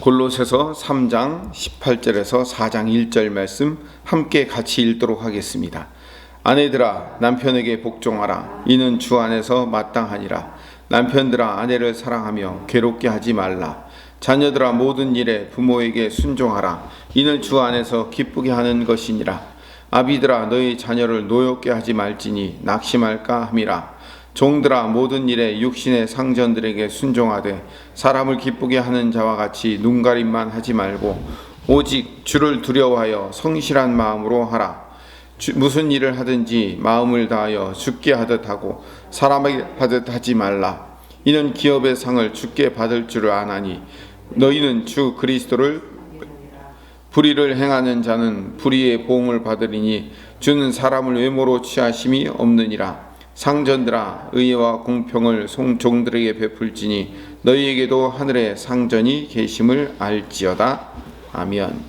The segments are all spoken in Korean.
골로새서 3장 18절에서 4장 1절 말씀 함께 같이 읽도록 하겠습니다. 아내들아 남편에게 복종하라. 이는 주 안에서 마땅하니라. 남편들아 아내를 사랑하며 괴롭게 하지 말라. 자녀들아 모든 일에 부모에게 순종하라. 이는 주 안에서 기쁘게 하는 것이니라. 아비들아 너희 자녀를 노엽게 하지 말지니 낙심할까 함이라 종들아 모든 일에 육신의 상전들에게 순종하되 사람을 기쁘게 하는 자와 같이 눈가림만 하지 말고 오직 주를 두려워하여 성실한 마음으로 하라. 주- 무슨 일을 하든지 마음을 다하여 죽게 하듯 하고 사람에게 하듯 하지 말라. 이는 기업의 상을 주께 받을 줄을 아나니 너희는 주 그리스도를 불의를 행하는 자는 불의의 보응을 받으리니 주는 사람을 외모로 취하심이 없느니라 상전들아 의와 공평을 송 종들에게 베풀지니 너희에게도 하늘에 상전이 계심을 알지어다 아멘.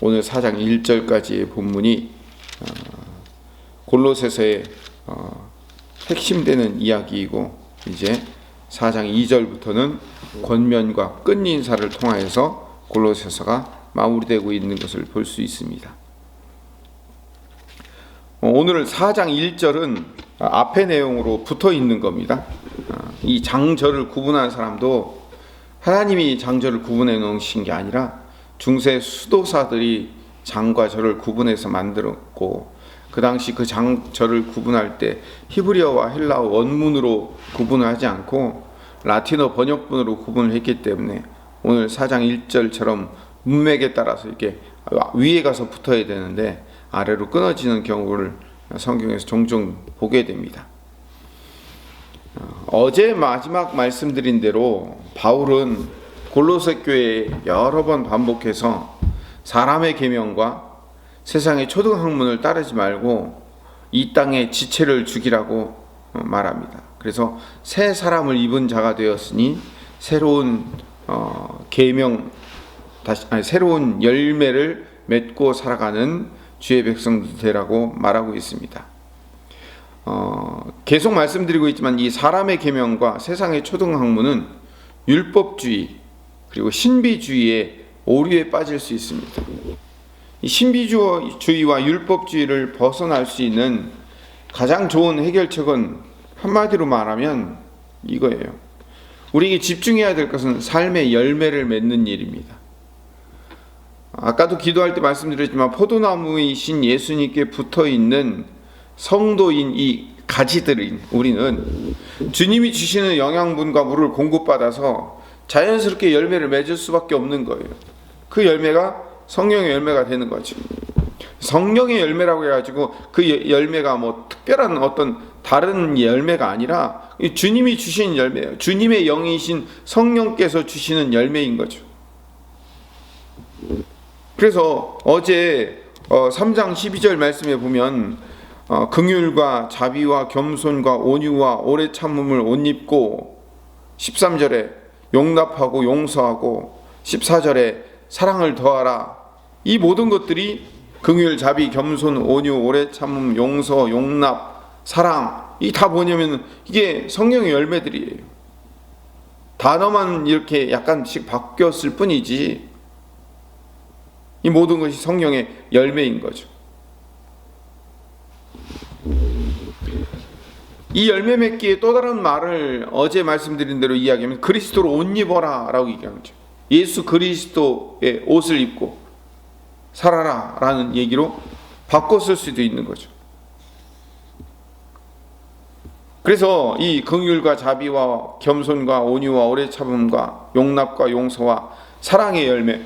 오늘 4장 1절까지의 본문이 어, 골로새서의 어, 핵심되는 이야기이고 이제 4장 2절부터는 권면과 끝 인사를 통하여서 골로새서가 마무리되고 있는 것을 볼 수 있습니다. 어, 오늘 4장 1절은 앞의 내용으로 붙어 있는 겁니다. 어, 이 장절을 구분한 사람도 하나님이 장절을 구분해 놓으신 게 아니라 중세 수도사들이 장과 절을 구분해서 만들었고 그 당시 그 장절을 구분할 때 히브리어와 헬라어 원문으로 구분을 하지 않고 라틴어 번역본으로 구분을 했기 때문에 오늘 4장 1절처럼 문맥에 따라서 이렇게 위에 가서 붙어야 되는데 아래로 끊어지는 경우를 성경에서 종종 보게 됩니다. 어, 어제 마지막 말씀드린 대로 바울은 골로새 교회에 여러 번 반복해서 사람의 계명과 세상의 초등 학문을 따르지 말고 이 땅의 지체를 죽이라고 어, 말합니다. 그래서 새 사람을 입은 자가 되었으니 새로운 어, 계명 다시 아니 새로운 열매를 맺고 살아가는 주의 백성들 되라고 말하고 있습니다. 어, 계속 말씀드리고 있지만 이 사람의 계명과 세상의 초등 학문은 율법주의 그리고 신비주의의 오류에 빠질 수 있습니다. 이 신비주의와 율법주의를 벗어날 수 있는 가장 좋은 해결책은 한마디로 말하면 이거예요. 우리에게 집중해야 될 것은 삶의 열매를 맺는 일입니다. 아까도 기도할 때 말씀드렸지만 포도나무이신 예수님께 붙어 있는 성도인 이 가지들인 우리는 주님이 주시는 영양분과 물을 공급받아서 자연스럽게 열매를 맺을 수밖에 없는 거예요. 그 열매가 성령의 열매가 되는 거죠. 성령의 열매라고 해가지고 그 예- 열매가 뭐 특별한 어떤 다른 열매가 아니라 이 주님이 주신 열매예요. 주님의 영이신 성령께서 주시는 열매인 거죠. 그래서 어제 어, 3장 12절 말씀에 보면 어, 긍휼과 자비와 겸손과 온유와 오래 참음을 옷 입고 13절에 용납하고 용서하고 14절에 사랑을 더하라 이 모든 것들이 긍휼, 자비, 겸손, 온유, 오래 참음, 용서, 용납, 사랑 이 다 뭐냐면 이게 성령의 열매들이에요. 단어만 이렇게 약간씩 바뀌었을 뿐이지 이 모든 것이 성령의 열매인 거죠. 이 열매 맺기에 또 다른 말을 어제 말씀드린 대로 이야기하면 그리스도로 옷 입어라라고 얘기하는 거죠. 예수 그리스도의 옷을 입고 살아라라는 얘기로 바꿨을 수도 있는 거죠. 그래서 이 긍휼과 자비와 겸손과 온유와 오래 참음과 용납과 용서와 사랑의 열매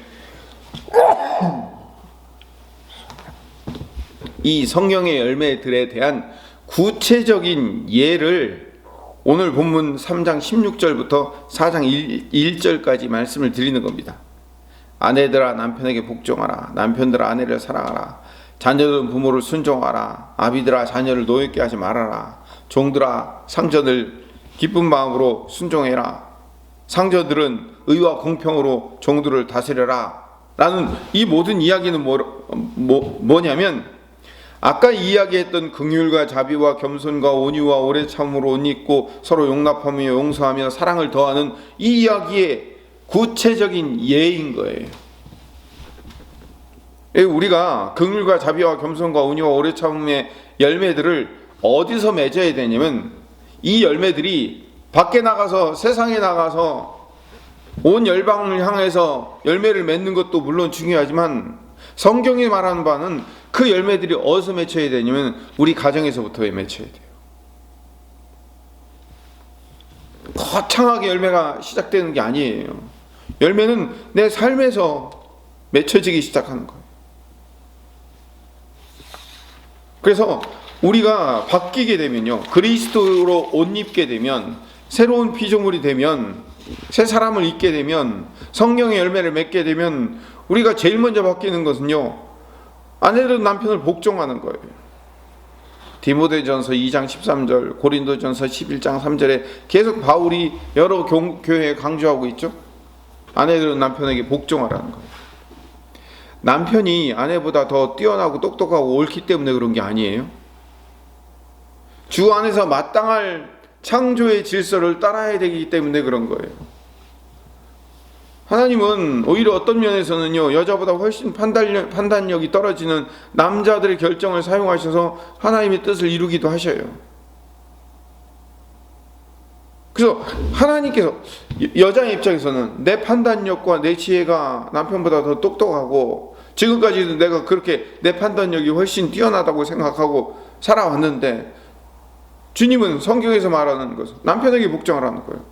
이 성령의 열매들에 대한 구체적인 예를 오늘 본문 3장 16절부터 4장 1, 절까지 말씀을 드리는 겁니다. 아내들아 남편에게 복종하라. 남편들아 아내를 사랑하라. 자녀들은 부모를 순종하라. 아비들아 자녀를 노엽게 하지 말아라. 종들아 상전을 기쁜 마음으로 순종해라. 상저들은 의와 공평으로 종들을 다스려라. 라는 이 모든 이야기는 뭐, 뭐, 뭐냐면 아까 이야기했던 긍휼과 자비와 겸손과 온유와 오래 참으로 옷 입고 서로 용납하며 용서하며 사랑을 더하는 이 이야기의 구체적인 예인 거예요. 예, 우리가 긍휼과 자비와 겸손과 온유와 오래 참음의 열매들을 어디서 맺어야 되냐면 이 열매들이 밖에 나가서 세상에 나가서 온 열방을 향해서 열매를 맺는 것도 물론 중요하지만 성경이 말하는 바는 그 열매들이 어디서 맺혀야 되냐면 우리 가정에서부터 맺혀야 돼요. 거창하게 열매가 시작되는 게 아니에요. 열매는 내 삶에서 맺혀지기 시작하는 거예요. 그래서 우리가 바뀌게 되면요. 그리스도로 옷 입게 되면 새로운 피조물이 되면 새 사람을 입게 되면 성령의 열매를 맺게 되면 우리가 제일 먼저 바뀌는 것은요. 아내들은 남편을 복종하는 거예요. 디모데전서 2장 13절, 고린도전서 11장 3절에 계속 바울이 여러 교, 교회에 강조하고 있죠. 아내들은 남편에게 복종하라는 거예요. 남편이 아내보다 더 뛰어나고 똑똑하고 옳기 때문에 그런 게 아니에요. 주 안에서 마땅할 창조의 질서를 따라야 되기 때문에 그런 거예요. 하나님은 오히려 어떤 면에서는요, 여자보다 훨씬 판단력, 판단력이 떨어지는 남자들의 결정을 사용하셔서 하나님의 뜻을 이루기도 하셔요. 그래서 하나님께서 여자의 입장에서는 내 판단력과 내 지혜가 남편보다 더 똑똑하고 지금까지도 내가 그렇게 내 판단력이 훨씬 뛰어나다고 생각하고 살아왔는데 주님은 성경에서 말하는 것은 남편에게 복종하라는 거예요.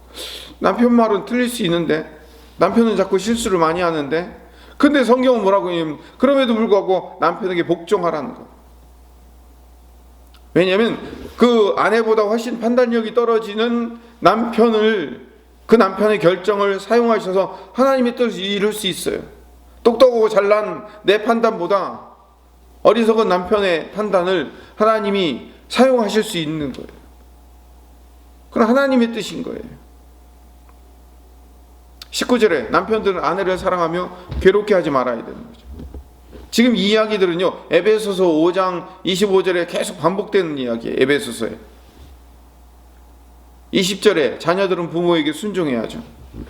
남편 말은 틀릴 수 있는데 남편은 자꾸 실수를 많이 하는데 근데 성경은 뭐라고 하냐면 그럼에도 불구하고 남편에게 복종하라는 거. 왜냐하면 그 아내보다 훨씬 판단력이 떨어지는 남편을 그 남편의 결정을 사용하셔서 하나님의 뜻을 이룰 수 있어요. 똑똑하고 잘난 내 판단보다 어리석은 남편의 판단을 하나님이 사용하실 수 있는 거예요. 그건 하나님의 뜻인 거예요. 19절에 남편들은 아내를 사랑하며 괴롭게 하지 말아야 되는 거죠. 지금 이 이야기들은요, 에베소서 5장 25절에 계속 반복되는 이야기예요, 에베소서에. 20절에 자녀들은 부모에게 순종해야죠.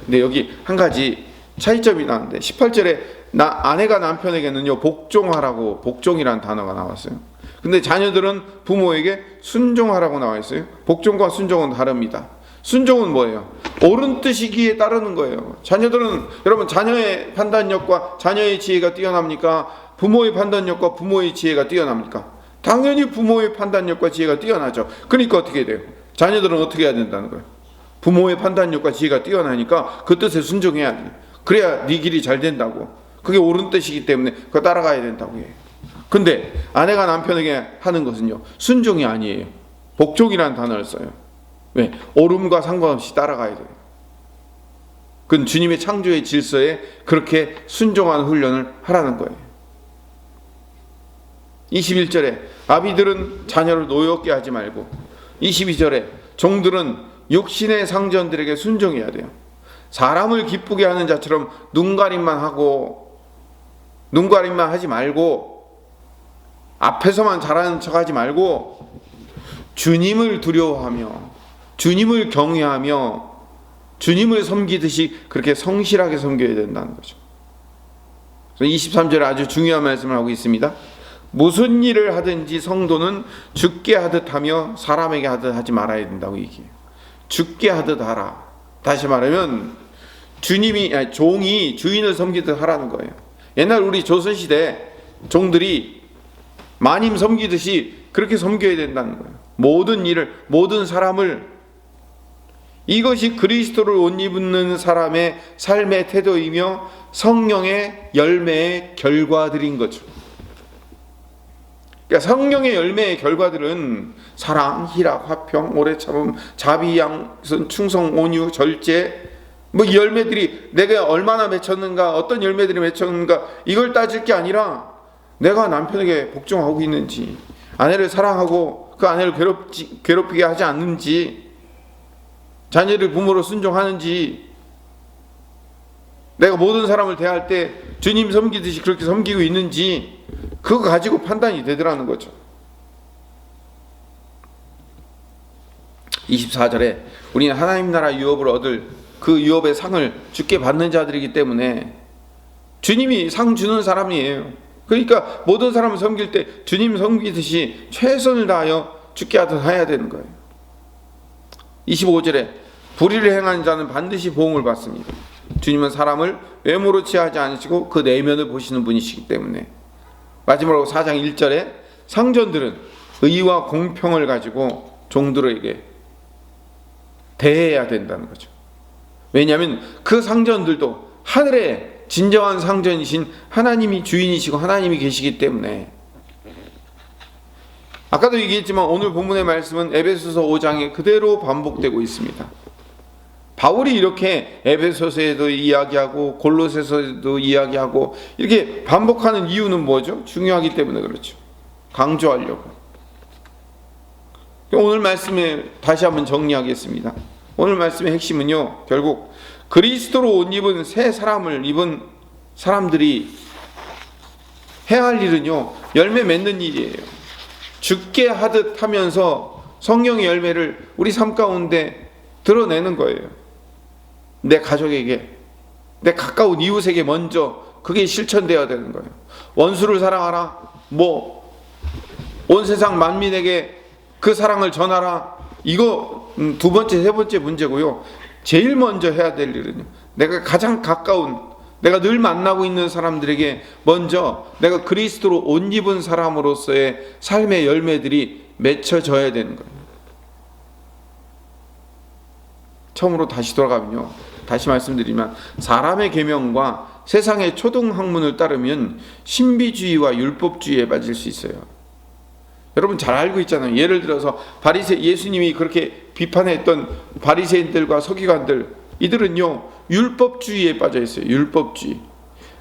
근데 여기 한 가지 차이점이 나는데 18절에 나 아내가 남편에게는요 복종하라고 복종이라는 단어가 나왔어요. 근데 자녀들은 부모에게 순종하라고 나와 있어요. 복종과 순종은 다릅니다. 순종은 뭐예요? 옳은 뜻이기에 따르는 거예요. 자녀들은 여러분 자녀의 판단력과 자녀의 지혜가 뛰어납니까? 부모의 판단력과 부모의 지혜가 뛰어납니까? 당연히 부모의 판단력과 지혜가 뛰어나죠. 그러니까 어떻게 돼요? 자녀들은 어떻게 해야 된다는 거예요? 부모의 판단력과 지혜가 뛰어나니까 그 뜻에 순종해야 돼. 그래야 네 길이 잘 된다고. 그게 옳은 뜻이기 때문에 그거 따라가야 된다고 해요. 근데 아내가 남편에게 하는 것은요. 순종이 아니에요. 복종이라는 단어를 써요. 왜? 옳음과 상관없이 따라가야 돼요. 그건 주님의 창조의 질서에 그렇게 순종하는 훈련을 하라는 거예요. 21절에 아비들은 자녀를 노엽게 하지 말고 22절에 종들은 육신의 상전들에게 순종해야 돼요. 사람을 기쁘게 하는 자처럼 눈 가림만 하고 눈가림만 하지 말고 앞에서만 잘하는 척 하지 말고 주님을 두려워하며 주님을 경외하며 주님을 섬기듯이 그렇게 성실하게 섬겨야 된다는 거죠. 23절에 아주 중요한 말씀을 하고 있습니다. 무슨 일을 하든지 성도는 죽게 하듯 하며 사람에게 하듯 하지 말아야 된다고 얘기해요. 죽게 하듯 하라. 다시 말하면 주님이 아니, 종이 주인을 섬기듯 하라는 거예요. 옛날 우리 조선 시대 종들이 마님 섬기듯이 그렇게 섬겨야 된다는 거예요. 모든 일을 모든 사람을 이것이 그리스도를 옷 입는 사람의 삶의 태도이며 성령의 열매의 결과들인 거죠. 그러니까 성령의 열매의 결과들은 사랑, 희락, 화평, 오래 참음, 자비, 양선, 충성, 온유, 절제 뭐 열매들이 내가 얼마나 맺혔는가, 어떤 열매들이 맺혔는가 이걸 따질 게 아니라 내가 남편에게 복종하고 있는지, 아내를 사랑하고 그 아내를 괴롭지, 괴롭히게 하지 않는지, 자녀를 부모로 순종하는지, 내가 모든 사람을 대할 때 주님 섬기듯이 그렇게 섬기고 있는지 그거 가지고 판단이 되더라는 거죠. 24절에 우리는 하나님 나라 유업을 얻을 그 유업의 상을 주께 받는 자들이기 때문에 주님이 상 주는 사람이에요. 그러니까 모든 사람을 섬길 때 주님 섬기듯이 최선을 다하여 주께 하듯 해야 되는 거예요. 25절에 불의를 행하는 자는 반드시 보응을 받습니다. 주님은 사람을 외모로 취하지 않으시고 그 내면을 보시는 분이시기 때문에 마지막으로 4장 1절에 상전들은 의와 공평을 가지고 종들에게 대해야 된다는 거죠. 왜냐하면 그 상전들도 하늘의 진정한 상전이신 하나님이 주인이시고 하나님이 계시기 때문에 아까도 얘기했지만 오늘 본문의 말씀은 에베소서 5장에 그대로 반복되고 있습니다. 바울이 이렇게 에베소서에도 이야기하고 골로새서에도 이야기하고 이렇게 반복하는 이유는 뭐죠? 중요하기 때문에 그렇죠. 강조하려고. 오늘 말씀에 다시 한번 정리하겠습니다. 오늘 말씀의 핵심은요. 결국 그리스도로 옷 입은 새 사람을 입은 사람들이 해야 할 일은요. 열매 맺는 일이에요. 죽게 하듯 하면서 성령의 열매를 우리 삶 가운데 드러내는 거예요. 내 가족에게, 내 가까운 이웃에게 먼저 그게 실천되어야 되는 거예요. 원수를 사랑하라. 뭐, 온 세상 만민에게 그 사랑을 전하라. 이거 음, 두 번째, 세 번째 문제고요. 제일 먼저 해야 될 일은요. 내가 가장 가까운, 내가 늘 만나고 있는 사람들에게 먼저 내가 그리스도로 옷 입은 사람으로서의 삶의 열매들이 맺혀져야 되는 거예요. 처음으로 다시 돌아가면요. 다시 말씀드리면 사람의 계명과 세상의 초등 학문을 따르면 신비주의와 율법주의에 빠질 수 있어요. 여러분 잘 알고 있잖아요. 예를 들어서 바리새 예수님이 그렇게 비판했던 바리새인들과 서기관들 이들은요 율법주의에 빠져 있어요. 율법주의.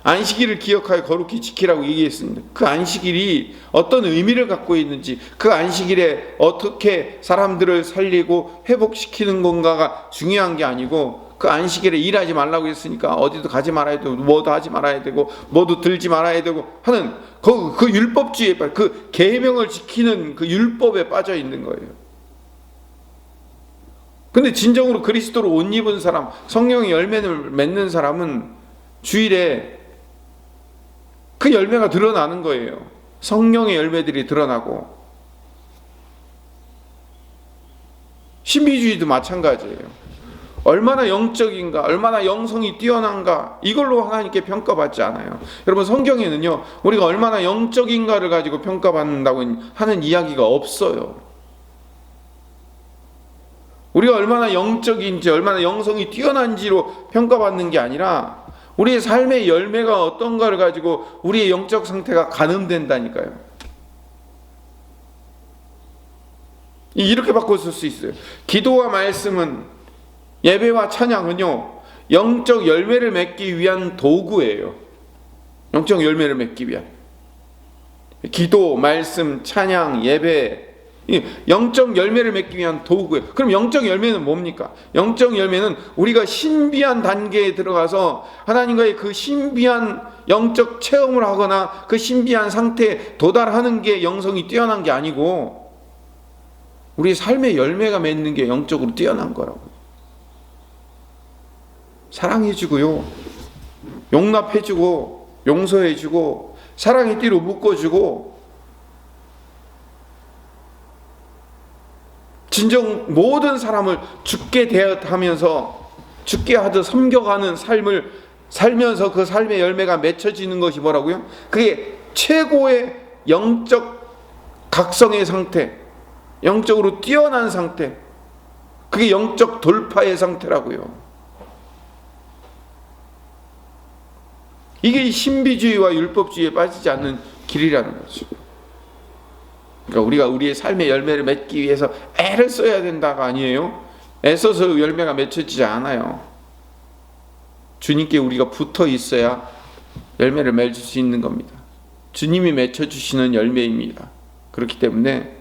안식일을 기억하여 거룩히 지키라고 얘기했습니다. 그 안식일이 어떤 의미를 갖고 있는지, 그 안식일에 어떻게 사람들을 살리고 회복시키는 건가가 중요한 게 아니고 그 안식일에 일하지 말라고 했으니까 어디도 가지 말아야 되고 뭐도 하지 말아야 되고 뭐도 들지 말아야 되고 하는 그, 그 율법주의에 그 계명을 지키는 그 율법에 빠져 있는 거예요. 근데 진정으로 그리스도로 옷 입은 사람, 성령의 열매를 맺는 사람은 주일에 그 열매가 드러나는 거예요. 성령의 열매들이 드러나고 신비주의도 마찬가지예요. 얼마나 영적인가, 얼마나 영성이 뛰어난가, 이걸로 하나님께 평가받지 않아요. 여러분, 성경에는요, 우리가 얼마나 영적인가를 가지고 평가받는다고 하는 이야기가 없어요. 우리가 얼마나 영적인지, 얼마나 영성이 뛰어난지로 평가받는 게 아니라, 우리의 삶의 열매가 어떤가를 가지고 우리의 영적 상태가 가늠된다니까요. 이렇게 바꿔 쓸 수 있어요. 기도와 말씀은 예배와 찬양은요, 영적 열매를 맺기 위한 도구예요. 영적 열매를 맺기 위한. 기도, 말씀, 찬양, 예배, 영적 열매를 맺기 위한 도구예요. 그럼 영적 열매는 뭡니까? 영적 열매는 우리가 신비한 단계에 들어가서 하나님과의 그 신비한 영적 체험을 하거나 그 신비한 상태에 도달하는 게 영성이 뛰어난 게 아니고 우리 삶의 열매가 맺는 게 영적으로 뛰어난 거라고. 사랑해주고요. 용납해주고 용서해주고 사랑의 띠로 묶어주고 진정 모든 사람을 죽게 대하면서 죽게 하듯 섬겨가는 삶을 살면서 그 삶의 열매가 맺혀지는 것이 뭐라고요? 그게 최고의 영적 각성의 상태, 영적으로 뛰어난 상태, 그게 영적 돌파의 상태라고요. 이게 신비주의와 율법주의에 빠지지 않는 길이라는 거죠. 그러니까 우리가 우리의 삶의 열매를 맺기 위해서 애를 써야 된다가 아니에요. 애써서 열매가 맺혀지지 않아요. 주님께 우리가 붙어 있어야 열매를 맺을 수 있는 겁니다. 주님이 맺혀 주시는 열매입니다. 그렇기 때문에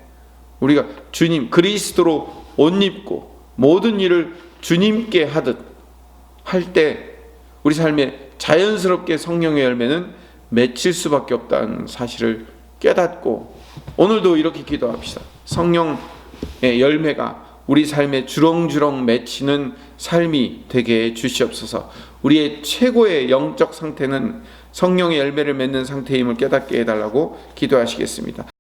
우리가 주님 그리스도로 옷 입고 모든 일을 주님께 하듯 할 때 우리 삶에 자연스럽게 성령의 열매는 맺힐 수밖에 없다는 사실을 깨닫고 오늘도 이렇게 기도합시다. 성령의 열매가 우리 삶에 주렁주렁 맺히는 삶이 되게 해 주시옵소서. 우리의 최고의 영적 상태는 성령의 열매를 맺는 상태임을 깨닫게 해달라고 기도하시겠습니다.